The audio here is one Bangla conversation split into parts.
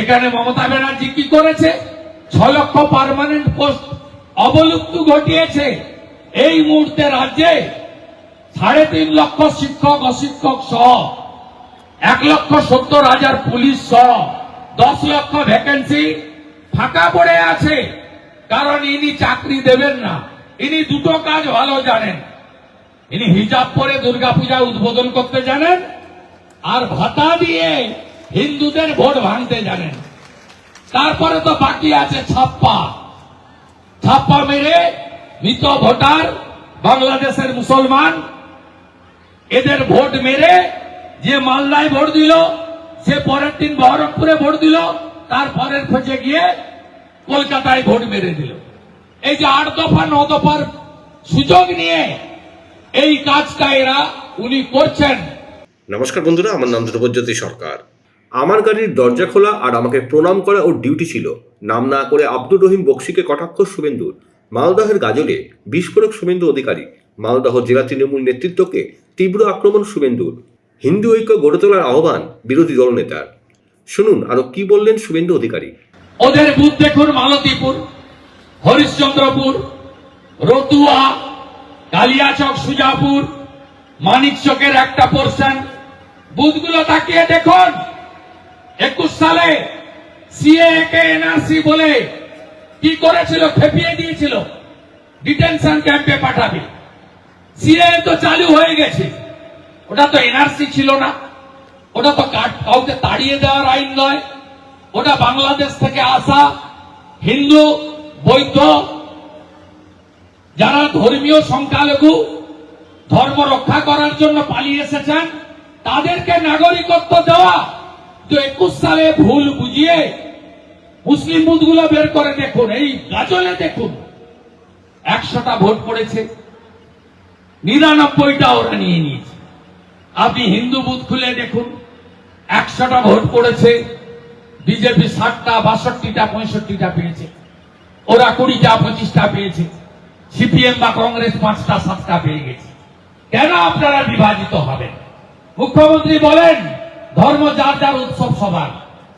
এখানে মমতা ব্যানার্জি কি করেছে? ছ লক্ষ পার্মানেন্ট পোস্ট অবলুপ্ত ঘটিয়েছে। এই মুহূর্তে রাজ্যে সাড়ে তিন লক্ষ শিক্ষক, অশিক্ষক সহ এক লক্ষ সত্তর হাজার পুলিশ সহ দশ লক্ষ ভ্যাকেন্সি ফাঁকা পড়ে আছে। কারণ ইনি চাকরি দেবেন না। ইনি দুটো কাজ ভালো জানেন। ইনি হিজাব পরে দুর্গাপূজা উদ্বোধন করতে জানেন। আর ভাতা দিয়ে হিন্দুদের ভোট ভাঙতে জানেন। তারপরে তো বাকি আছে ছাপ্পা। ছাপ্পা মেরে মৃত ভোটার, বাংলাদেশের মুসলমান, এদের ভোট মেরে যে মালদায় ভোট দিল, সে পরের দিন বহরমপুরে ভোট দিল, তার পরের খোঁজে গিয়ে কলকাতায় ভোট মেরে দিল। এই যে আট দফা, ন দফার সুযোগ নিয়ে এই কাজটা এরা, উনি করছেন। নমস্কার বন্ধুরা, আমার নাম ধ্রুবজ্যোতি সরকার। আমার গাড়ির দরজা খোলা আর আমাকে প্রণাম করা ওর ডিউটি ছিল। নাম না করে আব্দুর রহিম বক্সিকে কটাক্ষ শুভেন্দুর। মালদহের গাজলে বিস্ফোরক শুভেন্দু অধিকারী। মালদহ জেলা তৃণমূল নেতৃত্বকে তীব্র আক্রমণ শুভেন্দুর। হিন্দু ঐক্য গড়ে তোলার আহ্বান বিরোধী দলনেতার। শুনুন, আরও কি বললেন শুভেন্দু অধিকারী? ওদের বুথ দেখুন, মালতীপুর, হরিশ্চন্দ্রপুর, রতুয়া, কালিয়াচক, সুজাপুর, মানিকচকের একটা পোর্শন বুথগুলো তাকিয়ে দেখুন। একুশ সালে সিএ এনআরসি বলে কি করেছিল? খেপিয়ে দিয়েছিল। ডিটেনশন ক্যাম্পে পাঠাবে। সিএ তো চালু হয়ে গেছে। ওটা তো এনআরসি ছিল না। ওটা তো কাউকে তাড়িয়ে দেওয়ার আইন নয়। ওটা বাংলাদেশ থেকে আসা হিন্দু, বৌদ্ধ, যারা ধর্মীয় সংখ্যালঘু, ধর্ম রক্ষা করার জন্য পালিয়ে এসেছেন, তাদেরকে নাগরিকত্ব দেওয়া তো একুশ সালে ভুল বুঝিয়ে মুসলিম বুথগুলো বের করে দেখুন, এই গাজলে দেখুন। একশোটা ভোট পড়েছে, নিরানব্বইটা ওরা নিয়ে নিয়েছে। আপনি হিন্দু বুথ খুলে দেখুন, একশোটা ভোট পড়েছে, বিজেপি ষাটটা, বাষট্টিটা, পঁয়ষট্টিটা পেয়েছে। ওরা কুড়িটা, পঁচিশটা পেয়েছে। সিপিএম বা কংগ্রেস পাঁচটা, সাতটা পেয়ে গেছে। কেন আপনারা বিভাজিত হবেন? মুখ্যমন্ত্রী বলেন ধর্ম যার যার উৎসব সবার।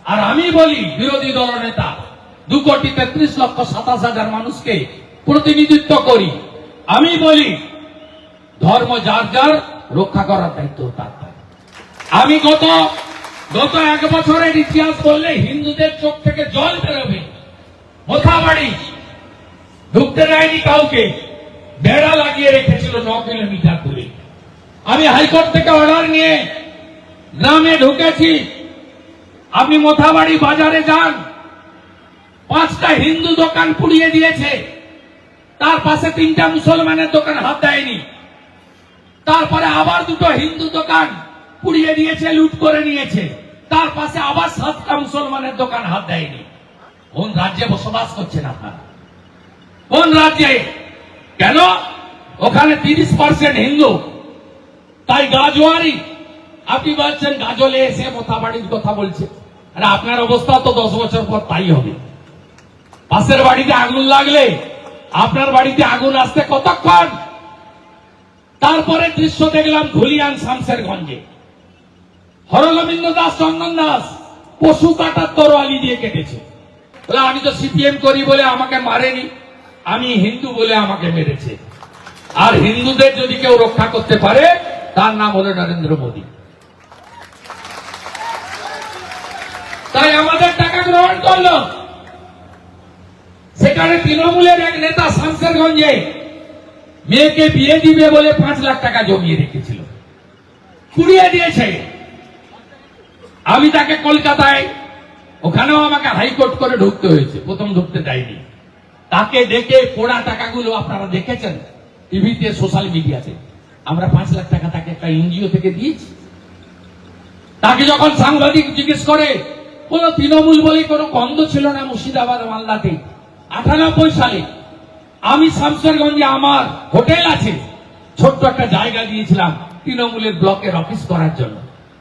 আর আমি বলি, বিরোধী দলনেতা দু কোটি তেত্রিশ লক্ষ সাতাশ হাজার মানুষকে প্রতিনিধিত্ব করি। আমি বলি, ধর্ম যার যার, রক্ষা করার দায়িত্ব তার তার। আমি গত গত এক বছরের ইতিহাস বললে হিন্দুদের চোখ থেকে জল বেরোবে। মোথাবাড়ি ঢুকতে দেয়নি কাউকে। বেড়া লাগিয়ে রেখেছিল ন কিলোমিটার দূরে। আমি হাইকোর্ট থেকে অর্ডার নিয়ে গ্রামে ঢুকেছি। আপনি মোথাবাড়ি বাজারে যান। পাঁচটা হিন্দু দোকান পুড়িয়ে দিয়েছে। তার পাশে তিনটা মুসলমানের দোকান হাত দেয়নি। তারপরে আবার দুটো হিন্দু দোকান পুড়িয়ে দিয়েছে, লুট করে নিয়েছে। তার পাশে আবার সাতটা মুসলমানের দোকান হাত দেয়নি। কোন রাজ্যে বসবাস করছেন আপনারা? কোন রাজ্যে? কেন? ওখানে তিরিশ পার্সেন্ট হিন্দু। তাই গাজোয়ারি আপনি বলছেন গাজলে এসে মোথাবাড়ির কথা বলছে। আরে আপনার অবস্থা তো দশ বছর পর তাই হবে। পাশের বাড়িতে আগুন লাগলে আপনার বাড়িতে আগুন আসতে কতক্ষণ? তারপরে দৃশ্য দেখলাম ধুলিয়ান শামসেরগঞ্জে। হরগোবিন্দ দাস, চন্দন দাস, পশু কাটার তরোয়ালি দিয়ে কেটেছে। আমি তো সিপিএম করি বলে আমাকে মারেনি, আমি হিন্দু বলে আমাকে মেরেছে। আর হিন্দুদের যদি কেউ রক্ষা করতে পারে, তার নাম হলো নরেন্দ্র মোদী। তাই আমাদের টাকা গ্রহণ করল। সেখানে তৃণমূলের এক নেতা শামসেরগঞ্জে মেয়েকে বিয়ে দিবে বলে পাঁচ লাখ টাকা জমিয়ে রেখেছিল। কুড়িয়ে দিয়েছে। আমি তাকে কলকাতায়, ওখানেও আমাকে হাইকোর্ট করে ঢুকতে হয়েছে, প্রথম ঢুকতে দেয়নি। তাকে দেখে পোড়া টাকাগুলো আপনারা দেখেছেন টিভিতে, সোশ্যাল মিডিয়াতে। আমরা পাঁচ লাখ টাকা তাকে একটা এনজিও থেকে দিয়েছি। তাকে যখন সাংবাদিক জিজ্ঞেস করে কোন তৃণমূল বলে কোনো গন্ধ ছিল না মুর্শিদাবাদ মালদাতে। আটানব্বই সালে আমি শামসেরগঞ্জে আমার হোটেল আছে, ছোট্ট একটা জায়গা দিয়েছিলাম তৃণমূলের ব্লকের অফিস করার জন্য।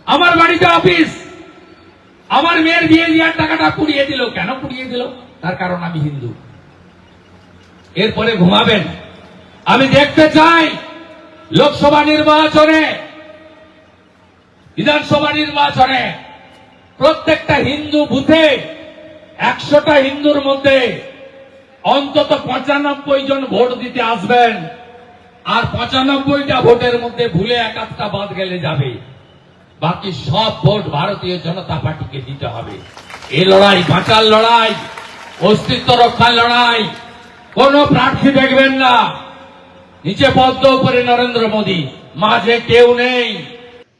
আমার বাড়িতে অফিস! আমার মেয়ের বিয়ে দেওয়ার টাকাটা পুড়িয়ে দিল। কেন পুড়িয়ে দিল? তার কারণ আমি হিন্দু। এরপরে ঘুমাবেন। আমি দেখতে চাই লোকসভা নির্বাচনে, বিধানসভা নির্বাচনে প্রত্যেকটা হিন্দু বুথে একশোটা হিন্দুর মধ্যে অন্তত পঁচানব্বই জন ভোট দিতে আসবেন। আর পঁচানব্বইটা ভোটের মধ্যে ভুলে এক আধটা বাদ গেলে যাবে। বাকি সব ভোট ভারতীয় জনতা পার্টিকে দিতে হবে। এই লড়াই বাঁচার লড়াই, অস্তিত্ব রক্ষার লড়াই, কোন প্রার্থী দেখবেন না। নিচে পদ্ম উপরে নরেন্দ্র মোদী, মাঝে কেউ নেই।